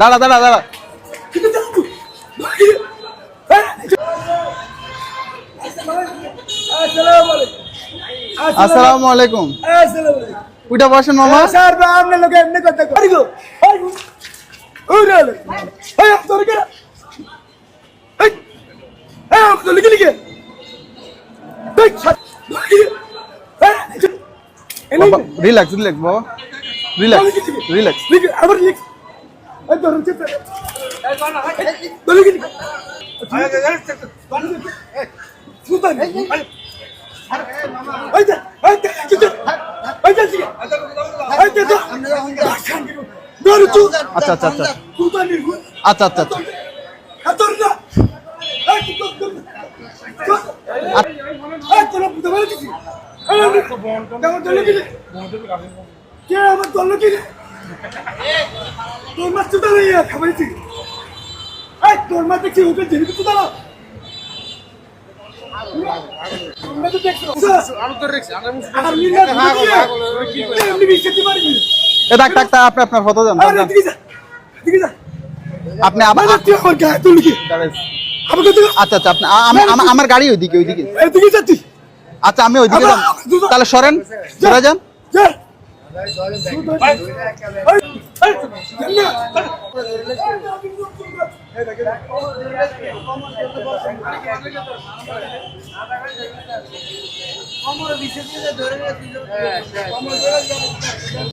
দাঁড়া দাঁড়া দাঁড়া। আসসালামু আলাইকুম। উঠে বসেন মামা। স্যার আপনার লোকে এমনি করতে রিল্যাক্স রিল্যাক্স বাবা। রিল্যাক্স রিল্যাক্স আবার লিখ এই ধরুন সুলতান এই যে এই যে চিত্র এই যে চিত্র এই যে তো ধরু চু আচ্ছা আচ্ছা আচ্ছা আচ্ছা আচ্ছা আচ্ছা এই কি আমার দল কি তোর মাছ তো দাঁড়াই খাবার এই তোর মা দেখছি ওকে জেনে তো দাঁড়া এ ডাক ডাক আপনি আপনার ফটো দেন আরে দিকে যা দিকে যা। আপনি আবার আমার কি? আচ্ছা আচ্ছা আপনি আমার- গাড়ি ওইদিকে ওইদিকে। আচ্ছা আমি ওইদিকে তাহলে সরেন সরে যান। যা আমার বিশেষ করে ধরে